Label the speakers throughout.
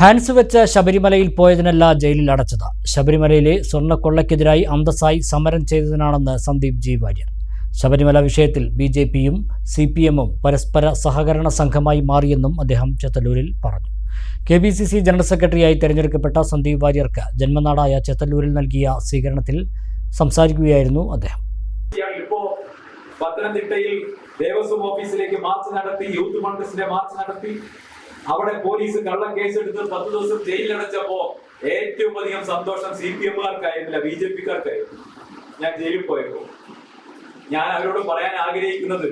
Speaker 1: Hans വെച്ച് ശബരിമലയിൽ പോയതിനല്ല ജയിലിൽ അടച്ചത്. ശബരിമലയിലെ സ്വർണക്കൊള്ളയ്ക്കെതിരായി അന്തസ്സായി സമരം ചെയ്തതിനാണെന്ന് സന്ദീപ് ജി വാര്യർ ശബരിമല വിഷയത്തിൽ ബി ജെ പിയും സി പി എമ്മും പരസ്പര സഹകരണ സംഘമായി മാറിയെന്നും അദ്ദേഹം ചെത്തല്ലൂരിൽ പറഞ്ഞു. K B C C general സെക്രട്ടറിയായി തെരഞ്ഞെടുക്കപ്പെട്ട സന്ദീപ് വാര്യർക്ക് ജന്മനാടായ ചെത്തല്ലൂരിൽ നൽകിയ സ്വീകരണത്തിൽ സംസാരിക്കുകയായിരുന്നു അദ്ദേഹം.
Speaker 2: പത്തനംതിട്ടയിൽ ദേവസ്വം ഓഫീസിലേക്ക് മാർച്ച് നടത്തി യൂത്ത് കോൺഗ്രസിന്റെ മാർച്ച് നടത്തി അവിടെ പോലീസ് കള്ള കേസെടുത്ത് പത്ത് ദിവസം ജയിലിലടച്ചപ്പോ ഏറ്റവും അധികം സന്തോഷം സി പി എമ്മുകാർക്കായിരുന്നില്ല ബി ജെ പിക്കാർക്കായിരുന്നു ഞാൻ ജയിലിൽ പോയപ്പോ. ഞാൻ അവരോട് പറയാൻ ആഗ്രഹിക്കുന്നത്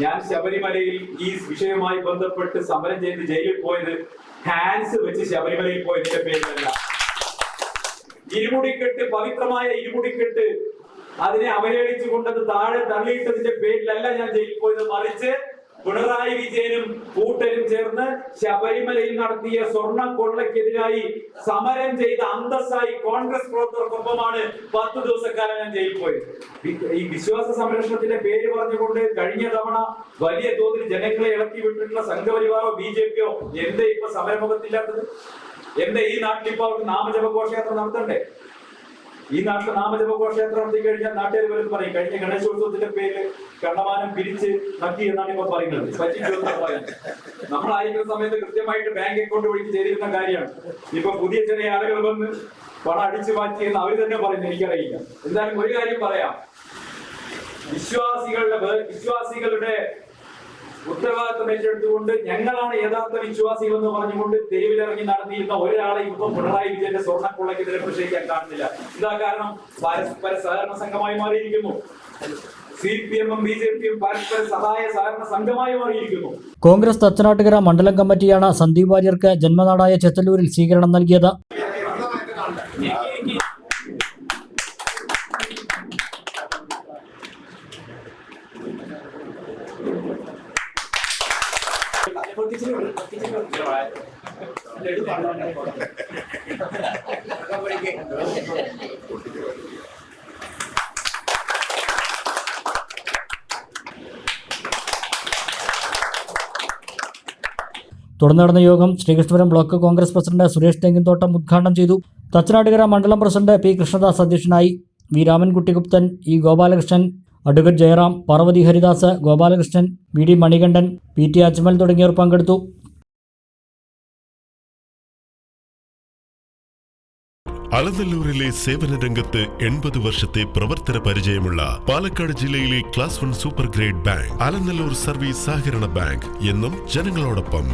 Speaker 2: ഞാൻ ശബരിമലയിൽ ഈ വിഷയവുമായി ബന്ധപ്പെട്ട് സമരം ചെയ്ത് ജയിലിൽ പോയത് ഹാൻഡ്സ് വെച്ച് ശബരിമലയിൽ പോയതിന്റെ പേരിലല്ല. ഇരുമുടിക്കെട്ട് പവിത്രമായ ഇരുമുടിക്കെട്ട് അതിനെ അവഹേളിച്ചു കൊണ്ടത് താഴെ തള്ളിയിട്ടതിന്റെ പേരിലല്ല ഞാൻ ജയിലിൽ പോയത് മറിച്ച് പിണറായി വിജയനും കൂട്ടരും ചേർന്ന് ശബരിമലയിൽ നടത്തിയ സ്വർണ കൊള്ളക്കെതിരായി സമരം ചെയ്ത അന്തസ്സായി കോൺഗ്രസ് പ്രവർത്തകർക്കൊപ്പമാണ് പത്ത് ദിവസക്കാലം ഞാൻ ജയിൽ പോയത്. ഈ വിശ്വാസ സംരക്ഷണത്തിന്റെ പേര് പറഞ്ഞുകൊണ്ട് കഴിഞ്ഞ തവണ വലിയ തോതിൽ ജനങ്ങളെ ഇളക്കി വിട്ടിട്ടുള്ള സംഘപരിവാറോ ബി ജെ പിയോ എന്തേ ഇപ്പൊ സമരമുഖത്തില്ലാത്തത്? എന്താ ഈ നാട്ടിൽ ഇപ്പൊ അവർക്ക് നാമജപ ഘോഷയാത്ര നടത്തണ്ടേ? ഈ നാട്ടിൽ നാമജപഘോഷയാത്ര നടത്തി കഴിഞ്ഞാൽ നാട്ടുകാർ വരും പറയും. കഴിഞ്ഞ ഗണേശോത്സവത്തിന്റെ പേരിൽ കണ്ണമാനം പിരിച്ച് നക്കി എന്നാണ് ഇപ്പൊ പറയുന്നത്. നമ്മൾ നമ്മളായിരിക്കുന്ന സമയത്ത് കൃത്യമായിട്ട് ബാങ്ക് അക്കൗണ്ട് വഴി ചെയ്തിരുന്ന കാര്യമാണ്. ഇപ്പൊ പുതിയ ചില ആളുകൾ വന്ന് പണം അടിച്ചു മാറ്റി എന്ന് അവർ തന്നെ പറയുന്നു എനിക്കറിയില്ല. എന്തായാലും ഒരു കാര്യം പറയാം. വിശ്വാസികളുടെ വിശ്വാസികളുടെ ഉത്തരവാദിത്വം ഏറ്റെടുത്തുകൊണ്ട് ഞങ്ങളാണ് യഥാർത്ഥ വിശ്വാസികൾ എന്ന് പറഞ്ഞുകൊണ്ട് തെരുവിലിറങ്ങി നടത്തിയിരുന്ന ഒരാളെ ഇപ്പൊ പിണറായി വിജയന്റെ സ്വർണക്കൊള്ളക്കെതിരെ പ്രതിഷേധിക്കാൻ കാണുന്നില്ല. ഇതാ കാരണം പരസ്പര സഹകരണ സംഘമായി മാറിയിരിക്കുന്നു. പരസ്പര സഹായ മാറിയിരിക്കുന്നു.
Speaker 1: കോൺഗ്രസ് തച്ചനാട്ടുകര മണ്ഡലം കമ്മിറ്റിയാണ് സന്ദീപ് വാര്യർക്ക് ജന്മനാടായ ചെത്തല്ലൂരിൽ സ്വീകരണം നൽകിയത്. തുടർന്ന് നടന്ന യോഗം ശ്രീകൃഷ്ണപുരം ബ്ലോക്ക് കോൺഗ്രസ് പ്രസിഡന്റ് സുരേഷ് തെങ്ങിൻതോട്ടം ഉദ്ഘാടനം ചെയ്തു. തച്ചനാട്ടുകര മണ്ഡലം പ്രസിഡന്റ് പി കൃഷ്ണദാസ് അധ്യക്ഷനായി V Ramankutty Gupthan E Gopalakrishnan advocate Jayaram Parvathi Haridas Gopalakrishnan V D Manikandan P T Ajmal തുടങ്ങിയവർ പങ്കെടുത്തു.
Speaker 3: അളനല്ലൂരിലെ സേവന രംഗത്ത് എൺപത് വർഷത്തെ പ്രവർത്തന പരിചയമുള്ള പാലക്കാട് ജില്ലയിലെ class one super grade bank Alanallur service സഹകരണ ബാങ്ക് എന്നും ജനങ്ങളോടൊപ്പം.